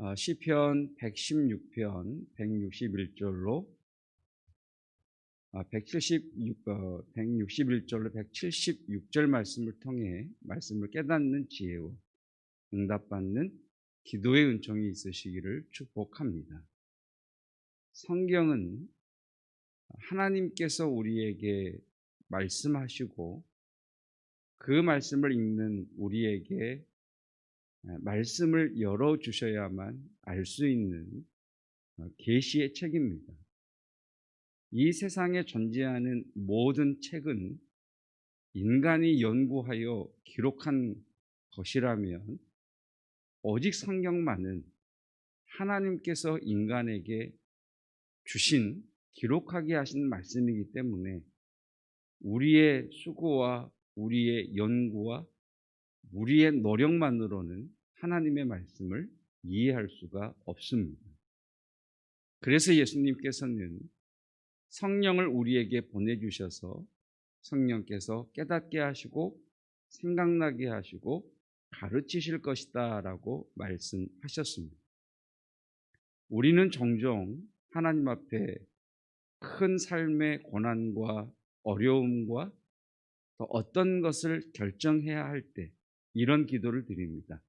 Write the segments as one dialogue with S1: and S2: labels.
S1: 어, 시편 116편 161절로 아, 176, 어, 161절로 176절 말씀을 통해 말씀을 깨닫는 지혜와 응답받는 기도의 은총이 있으시기를 축복합니다. 성경은 하나님께서 우리에게 말씀하시고 그 말씀을 읽는 우리에게 말씀을 열어 주셔야만 알 수 있는 어, 계시의 책입니다. 이 세상에 존재하는 모든 책은 인간이 연구하여 기록한 것이라면 오직 성경만은 하나님께서 인간에게 주신 기록하게 하신 말씀이기 때문에 우리의 수고와 우리의 연구와 우리의 노력만으로는 하나님의 말씀을 이해할 수가 없습니다. 그래서 예수님께서는 성령을 우리에게 보내주셔서 성령께서 깨닫게 하시고 생각나게 하시고 가르치실 것이다 라고 말씀하셨습니다. 우리는 종종 하나님 앞에 큰 삶의 고난과 어려움과 또 어떤 것을 결정해야 할 때 이런 기도를 드립니다.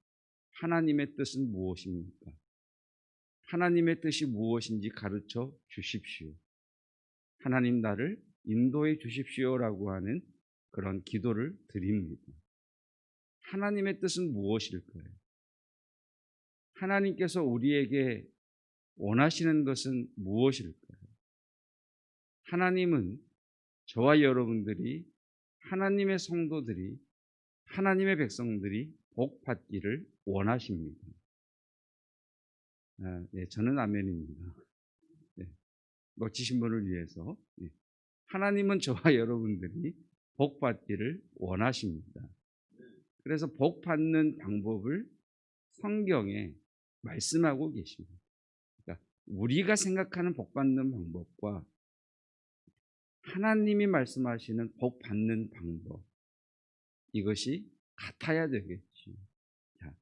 S1: 하나님의 뜻은 무엇입니까? 하나님의 뜻이 무엇인지 가르쳐 주십시오. 하나님 나를 인도해 주십시오라고 하는 그런 기도를 드립니다. 하나님의 뜻은 무엇일까요? 하나님께서 우리에게 원하시는 것은 무엇일까요? 하나님은 저와 여러분들이 하나님의 성도들이 하나님의 백성들이 복 받기를 원하십니다. 아, 네, 저는 아멘입니다. 네, 놓치신 분을 위해서 네, 하나님은 저와 여러분들이 복 받기를 원하십니다. 그래서 복 받는 방법을 성경에 말씀하고 계십니다. 그러니까 우리가 생각하는 복 받는 방법과 하나님이 말씀하시는 복 받는 방법 이것이 같아야 되겠죠. 자,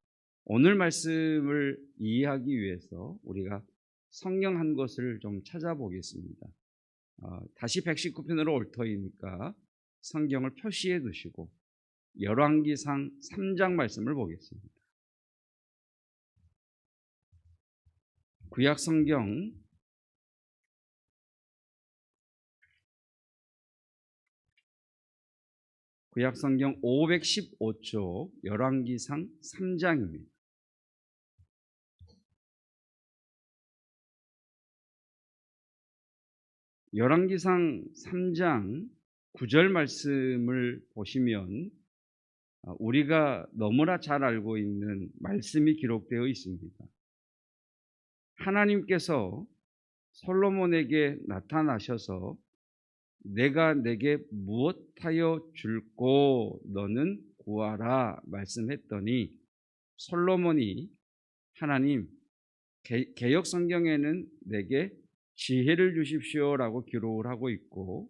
S1: 오늘 말씀을 이해하기 위해서 우리가 성경 한 것을 좀 찾아보겠습니다. 어, 다시 119편으로 올 터이니까 성경을 표시해 두시고 열왕기상 3장 말씀을 보겠습니다. 구약 성경 구약 성경 515쪽 열왕기상 3장입니다. 열왕기상 3장 9절 말씀을 보시면 아, 우리가 너무나 잘 알고 있는 말씀이 기록되어 있습니다. 하나님께서 솔로몬에게 나타나셔서 내가 내게 무엇하여 줄고 너는 구하라 말씀했더니 솔로몬이 하나님 개혁 성경에는 내게 지혜를 주십시오라고 기록을 하고 있고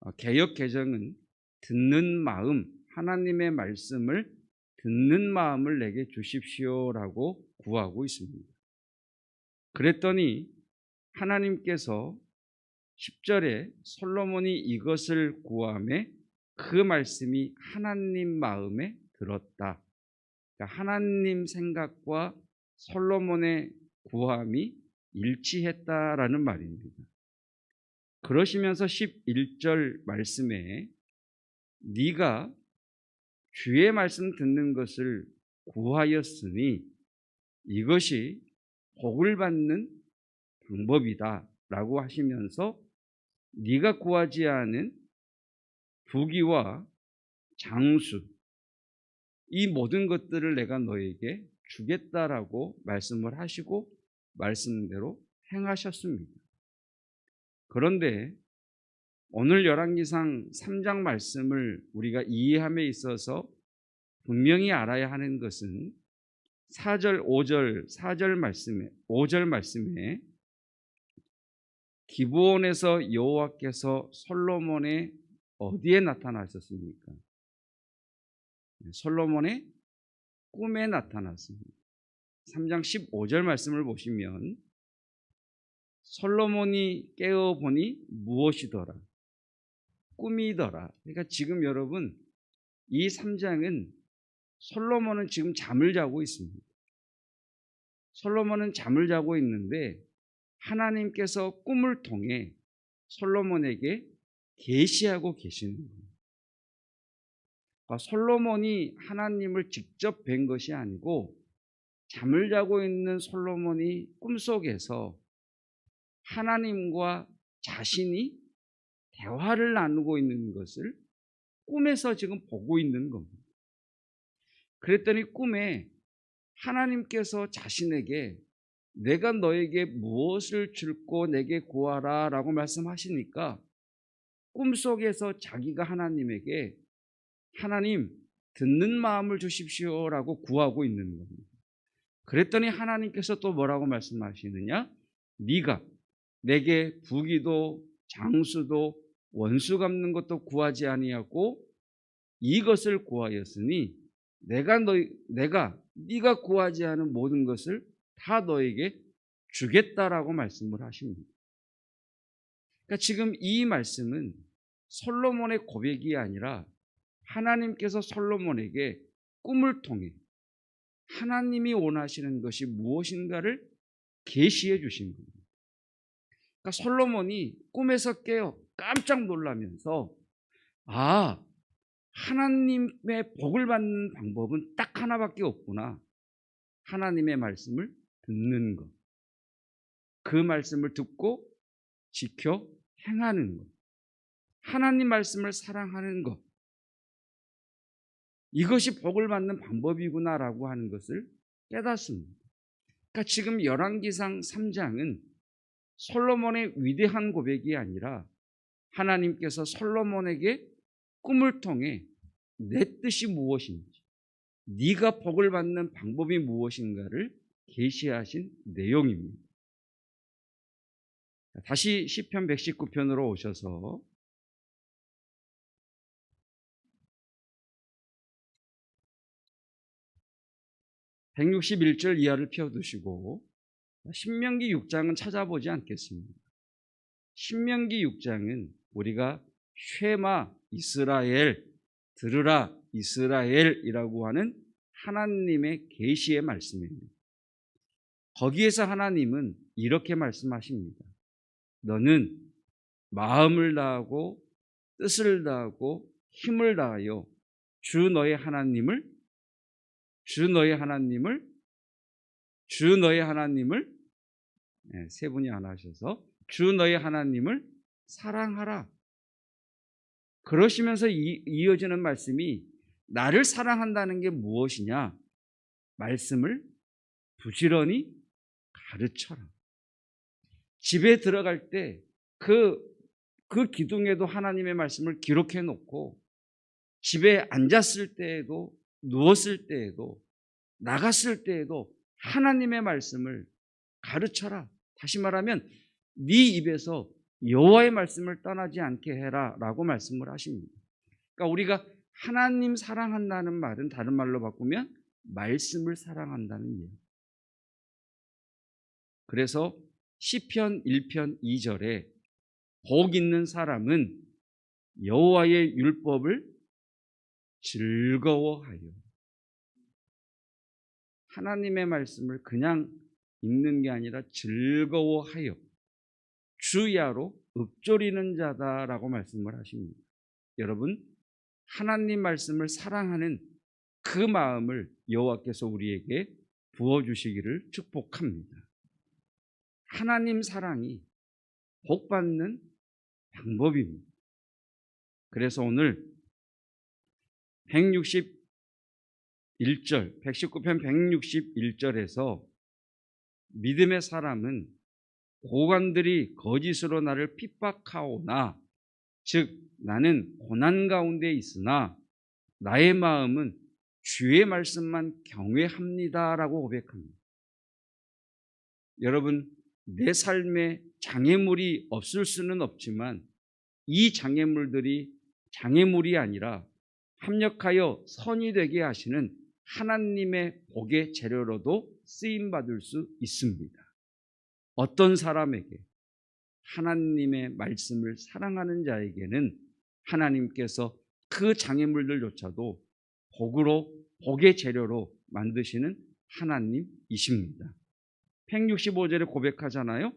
S1: 어, 개혁 개정은 듣는 마음 하나님의 말씀을 듣는 마음을 내게 주십시오라고 구하고 있습니다. 그랬더니 하나님께서 10절에 솔로몬이 이것을 구함에 그 말씀이 하나님 마음에 들었다. 그러니까 하나님 생각과 솔로몬의 구함이 일치했다라는 말입니다. 그러시면서 11절 말씀에 네가 주의 말씀 듣는 것을 구하였으니 이것이 복을 받는 방법이다 라고 하시면서 네가 구하지 않은 부귀와 장수 이 모든 것들을 내가 너에게 주겠다라고 말씀을 하시고 말씀대로 행하셨습니다. 그런데 오늘 열왕기상 3장 말씀을 우리가 이해함에 있어서 분명히 알아야 하는 것은 4절, 5절, 4절 말씀에 5절 말씀에 기브온에서 여호와께서 솔로몬의 어디에 나타나셨습니까? 솔로몬의 꿈에 나타났습니다. 3장 15절 말씀을 보시면 솔로몬이 깨어 보니 무엇이더라 꿈이더라. 그러니까 지금 여러분 이 3장은 솔로몬은 지금 잠을 자고 있습니다. 솔로몬은 잠을 자고 있는데 하나님께서 꿈을 통해 솔로몬에게 계시하고 계시는 거예요. 그러니까 솔로몬이 하나님을 직접 뵌 것이 아니고 잠을 자고 있는 솔로몬이 꿈속에서 하나님과 자신이 대화를 나누고 있는 것을 꿈에서 지금 보고 있는 겁니다. 그랬더니 꿈에 하나님께서 자신에게 내가 너에게 무엇을 줄고 내게 구하라 라고 말씀하시니까 꿈속에서 자기가 하나님에게 하나님 듣는 마음을 주십시오 라고 구하고 있는 겁니다. 그랬더니 하나님께서 또 뭐라고 말씀하시느냐? 네가 내게 부기도 장수도 원수 갚는 것도 구하지 아니하고 이것을 구하였으니 내가 너 내가 네가 구하지 않은 모든 것을 다 너에게 주겠다라고 말씀을 하십니다. 그러니까 지금 이 말씀은 솔로몬의 고백이 아니라 하나님께서 솔로몬에게 꿈을 통해 하나님이 원하시는 것이 무엇인가를 계시해 주신 겁니다. 그러니까 솔로몬이 꿈에서 깨어 깜짝 놀라면서 아 하나님의 복을 받는 방법은 딱 하나밖에 없구나. 하나님의 말씀을 듣는 것. 그 말씀을 듣고 지켜 행하는 것. 하나님 말씀을 사랑하는 것. 이것이 복을 받는 방법이구나라고 하는 것을 깨닫습니다. 그러니까 지금 열왕기상 3장은 솔로몬의 위대한 고백이 아니라 하나님께서 솔로몬에게 꿈을 통해 내 뜻이 무엇인지, 네가 복을 받는 방법이 무엇인가를 계시하신 내용입니다. 다시 시편 119편으로 오셔서 161절 이하를 피워두시고 신명기 6장은 찾아보지 않겠습니다. 신명기 6장은 우리가 쉐마 이스라엘 들으라 이스라엘이라고 하는 하나님의 계시의 말씀입니다. 거기에서 하나님은 이렇게 말씀하십니다. 너는 마음을 다하고 뜻을 다하고 힘을 다하여 주 너의 하나님을 주 너의 하나님을 주 너의 하나님을 네, 세 분이 하나 하셔서 주 너의 하나님을 사랑하라. 그러시면서 이, 이어지는 말씀이 나를 사랑한다는 게 무엇이냐? 말씀을 부지런히 가르쳐라. 집에 들어갈 때 그, 그 기둥에도 하나님의 말씀을 기록해 놓고 집에 앉았을 때에도 누웠을 때에도 나갔을 때에도 하나님의 말씀을 가르쳐라. 다시 말하면 네 입에서 여호와의 말씀을 떠나지 않게 해라라고 말씀을 하십니다. 그러니까 우리가 하나님 사랑한다는 말은 다른 말로 바꾸면 말씀을 사랑한다는 이에요. 그래서 시편 1편 2절에 복 있는 사람은 여호와의 율법을 즐거워하여 하나님의 말씀을 그냥 읽는 게 아니라 즐거워하여 주야로 읊조리는 자다라고 말씀을 하십니다. 여러분 하나님 말씀을 사랑하는 그 마음을 여호와께서 우리에게 부어 주시기를 축복합니다. 하나님 사랑이 복 받는 방법입니다. 그래서 오늘 161절, 119편 161절에서 믿음의 사람은 고관들이 거짓으로 나를 핍박하오나 즉 나는 고난 가운데 있으나 나의 마음은 주의 말씀만 경외합니다라고 고백합니다. 여러분 내 삶에 장애물이 없을 수는 없지만 이 장애물들이 장애물이 아니라 합력하여 선이 되게 하시는 하나님의 복의 재료로도 쓰임 받을 수 있습니다. 어떤 사람에게 하나님의 말씀을 사랑하는 자에게는 하나님께서 그 장애물들조차도 복으로 복의 재료로 만드시는 하나님이십니다. 165절에 고백하잖아요.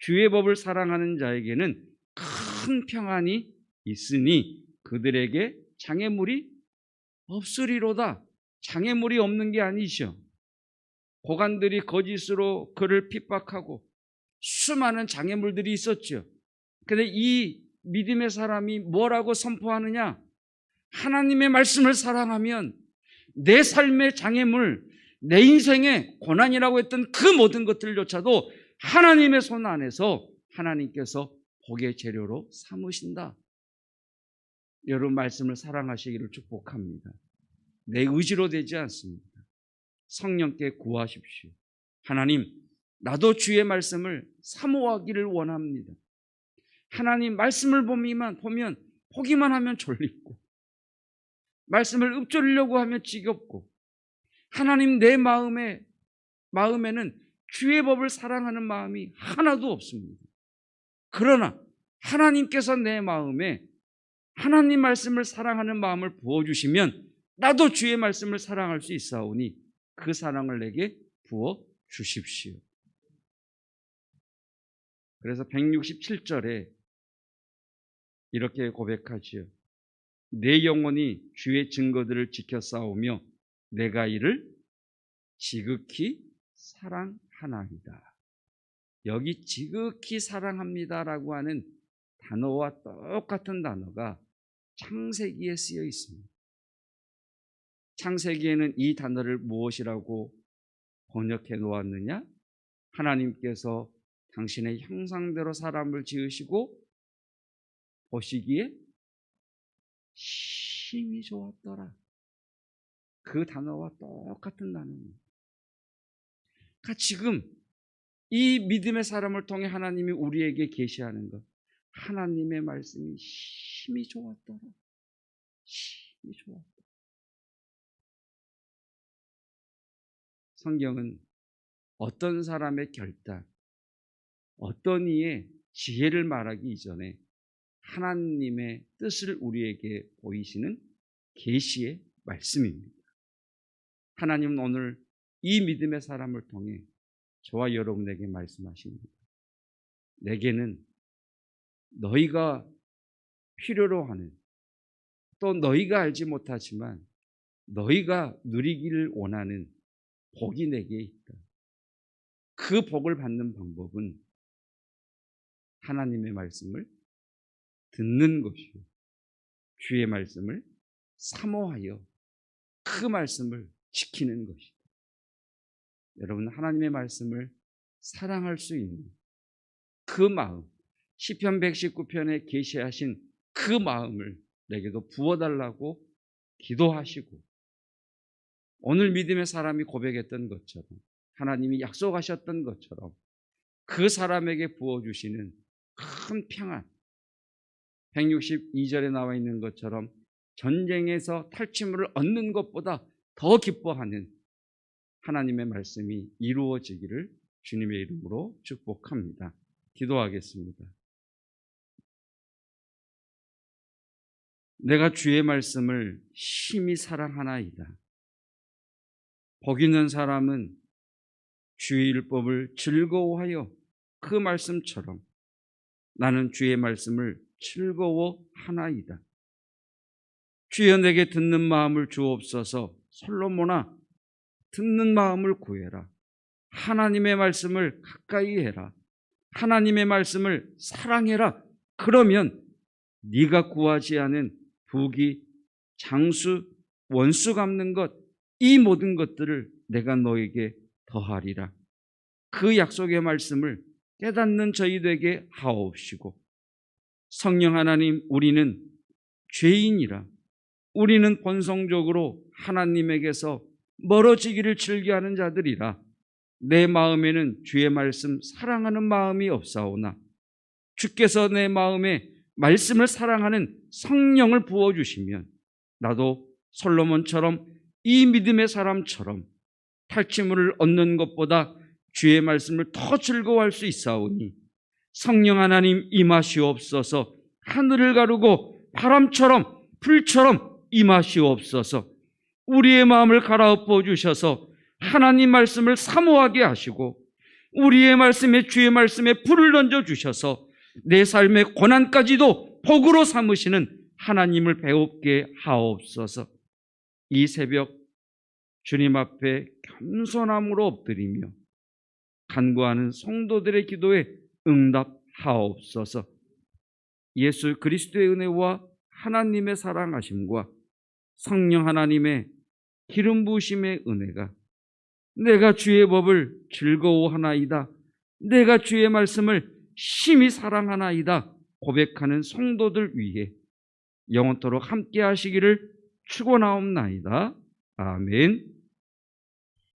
S1: 주의 법을 사랑하는 자에게는 큰 평안이 있으니 그들에게 장애물이 없으리로다. 장애물이 없는 게 아니죠. 고관들이 거짓으로 그를 핍박하고 수많은 장애물들이 있었죠. 근데 이 믿음의 사람이 뭐라고 선포하느냐? 하나님의 말씀을 사랑하면 내 삶의 장애물, 내 인생의 고난이라고 했던 그 모든 것들조차도 하나님의 손 안에서 하나님께서 복의 재료로 삼으신다. 여러분 말씀을 사랑하시기를 축복합니다. 내 의지로 되지 않습니다. 성령께 구하십시오. 하나님, 나도 주의 말씀을 사모하기를 원합니다. 하나님 말씀을 보면 보면 보기만 하면 졸립고 말씀을 읊조리려고 하면 지겹고 하나님 내 마음에 마음에는 주의 법을 사랑하는 마음이 하나도 없습니다. 그러나 하나님께서 내 마음에 하나님 말씀을 사랑하는 마음을 부어 주시면 나도 주의 말씀을 사랑할 수 있사오니 그 사랑을 내게 부어 주십시오. 그래서 167절에 이렇게 고백하지요. 내 영혼이 주의 증거들을 지켜 싸우며 내가 이를 지극히 사랑하나이다. 여기 지극히 사랑합니다라고 하는 단어와 똑같은 단어가 창세기에 쓰여 있습니다. 창세기에는 이 단어를 무엇이라고 번역해 놓았느냐? 하나님께서 당신의 형상대로 사람을 지으시고 보시기에 심히 좋았더라. 그 단어와 똑같은 단어입니다. 그러니까 지금 이 믿음의 사람을 통해 하나님이 우리에게 계시하는 것, 하나님의 말씀이 심히 좋았더라. 심히 좋았더라. 성경은 어떤 사람의 결단, 어떤 이의 지혜를 말하기 이전에 하나님의 뜻을 우리에게 보이시는 계시의 말씀입니다. 하나님은 오늘 이 믿음의 사람을 통해 저와 여러분에게 말씀하십니다. 내게는 너희가 필요로 하는 또 너희가 알지 못하지만 너희가 누리기를 원하는 복이 내게 있다. 그 복을 받는 방법은 하나님의 말씀을 듣는 것이요. 주의 말씀을 사모하여 그 말씀을 지키는 것이다. 여러분 하나님의 말씀을 사랑할 수 있는 그 마음, 시편 119편에 계시하신 그 마음을 내게도 부어달라고 기도하시고 오늘 믿음의 사람이 고백했던 것처럼 하나님이 약속하셨던 것처럼 그 사람에게 부어주시는 큰 평안 162절에 나와 있는 것처럼 전쟁에서 탈취물을 얻는 것보다 더 기뻐하는 하나님의 말씀이 이루어지기를 주님의 이름으로 축복합니다. 기도하겠습니다. 내가 주의 말씀을 심히 사랑하나이다. 복 있는 사람은 주의 율법을 즐거워하여 그 말씀처럼 나는 주의 말씀을 즐거워하나이다. 주여 내게 듣는 마음을 주옵소서 솔로몬아 듣는 마음을 구해라. 하나님의 말씀을 가까이 해라. 하나님의 말씀을 사랑해라. 그러면 네가 구하지 않은 부귀, 장수, 원수 갚는 것, 이 모든 것들을 내가 너에게 더하리라. 그 약속의 말씀을 깨닫는 저희들에게 하옵시고 성령 하나님 우리는 죄인이라 우리는 본성적으로 하나님에게서 멀어지기를 즐겨하는 자들이라. 내 마음에는 주의 말씀 사랑하는 마음이 없사오나. 주께서 내 마음에 말씀을 사랑하는 성령을 부어 주시면 나도 솔로몬처럼 이 믿음의 사람처럼 탈취물을 얻는 것보다 주의 말씀을 더 즐거워할 수 있사오니 성령 하나님 임하시옵소서. 하늘을 가르고 바람처럼 불처럼 임하시옵소서 우리의 마음을 갈아엎어 주셔서 하나님 말씀을 사모하게 하시고 우리의 말씀에 주의 말씀에 불을 던져 주셔서 내 삶의 고난까지도 복으로 삼으시는 하나님을 배웁게 하옵소서. 이 새벽 주님 앞에 겸손함으로 엎드리며 간구하는 성도들의 기도에 응답하옵소서. 예수 그리스도의 은혜와 하나님의 사랑하심과 성령 하나님의 기름 부으심의 은혜가 내가 주의 법을 즐거워하나이다. 내가 주의 말씀을 심히 사랑하나이다. 고백하는 성도들 위해 영원토록 함께 하시기를 축원하옵나이다. 아멘.